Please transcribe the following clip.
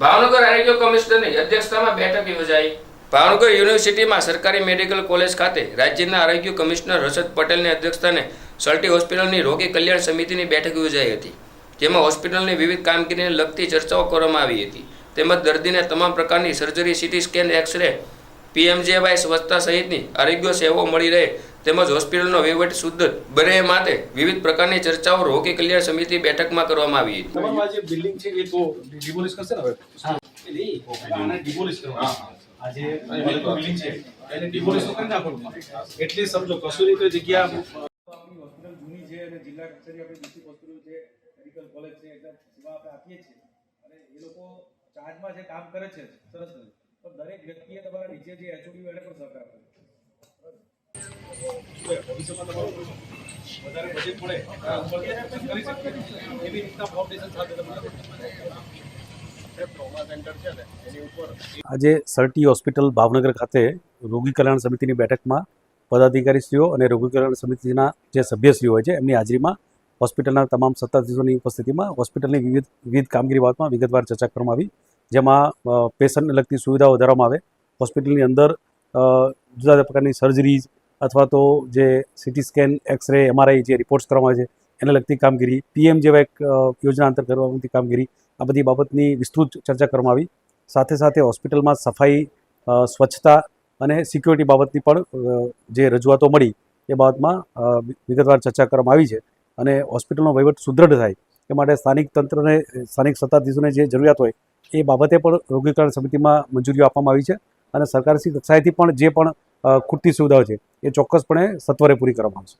ભાવનગર આરોગ્ય કમિશનરની અધ્યક્ષતામાં બેઠક યોજાઈ. ભાવનગર યુનિવર્સિટીમાં સરકારી મેડિકલ કોલેજ ખાતે રાજ્યના આરોગ્ય કમિશનર હર્ષદ પટેલની અધ્યક્ષતાને સલ્ટી હોસ્પિટલની રોગી કલ્યાણ સમિતિની બેઠક યોજાઈ હતી. જેમાં હોસ્પિટલની વિવિધ કામગીરીને લગતી ચર્ચાઓ કરવામાં આવી હતી. તેમજ દર્દીને તમામ પ્રકારની surgery, CT scan, X ray PMJAY સ્વચ્છતા સહિતની આરોગ્ય સેવાઓ મળી રહે તેમજ હોસ્પિટલનો વહીવટ શુદ્ધ બને માટે વિવિધ પ્રકારની ચર્ચાઓ રોગી કલ્યાણ સમિતિ બેઠકમાં કરવામાં આવી હતી. તમારું આ જે બિલ્ડિંગ છે એ તો ડિમોલિશ કરશે ને હવે? ડિમોલિશ કરવાનું બિલ્ડિંગ છે. એને ડિમોલિશ કરી નાખવાનું એટલે સમજો કસૂરી કોઈ જગ્યા હોસ્પિટલ જૂની છે અને જિલ્લા કક્ષાની આપણી ડિસ્ટ્રિક્ટ હોસ્પિટલ છે મેડિકલ કોલેજ છે એટલે સેવા આપણે આપીએ છીએ. અને એ લોકો ચાર્જમાં જે કામ કરે છે સરસ રીતે. નીચે જે એચઓડી એને પણ સહકાર વધારે બજેટ પડે આ ઉપરથી આપણે કરી શકીએ એવી રીતના ફાઉન્ડેશન સાથે આજે સરટી હોસ્પિટલ ભાવનગર ખાતે રોગી કલ્યાણ સમિતિની બેઠકમાં પદાધિકારીશ્રીઓ અને રોગી કલ્યાણ સમિતિના જે સભ્યશ્રીઓ હોય છે એમની હાજરીમાં હોસ્પિટલના તમામ સત્તાધીશોની ઉપસ્થિતિમાં હોસ્પિટલની વિવિધ વિવિધ કામગીરી બાબતમાં વિગતવાર ચર્ચા કરવામાં આવી જેમાં પેશન્ટને લગતી સુવિધાઓ વધારવામાં આવે હોસ્પિટલની અંદર જુદા જુદા પ્રકારની સર્જરીઝ અથવા તો જે CT scan X ray MRI જે રિપોર્ટ્સ કરવામાં છે, એને લગતી કામગીરી પીએમ જેવા એક યોજના અંતર્ગત કરવામાં કામગીરી, આ બધી બાબતની વિસ્તૃત ચર્ચા કરવામાં આવી. સાથે સાથે હોસ્પિટલમાં સફાઈ સ્વચ્છતા અને સિક્યોરિટી બાબતની પણ જે રજૂઆતો મળી, એ બાબતમાં વિગતવાર ચર્ચા કરવામાં આવી છે. અને હોસ્પિટલનો વહીવટ સુદૃઢ થાય, એ માટે સ્થાનિક તંત્રને, સ્થાનિક સત્તાધીશોને જે જરૂરિયાત હોય, એ બાબતે પણ રોગીકરણ સમિતિમાં મંજૂરીઓ આપવામાં આવી છે. અને સરકારશ્રી કક્ષાએથી પણ જે પણ ખૂટતી સુવિધાઓ છે, એ ચોક્કસપણે સત્વરે પૂરી કરવામાં આવશે.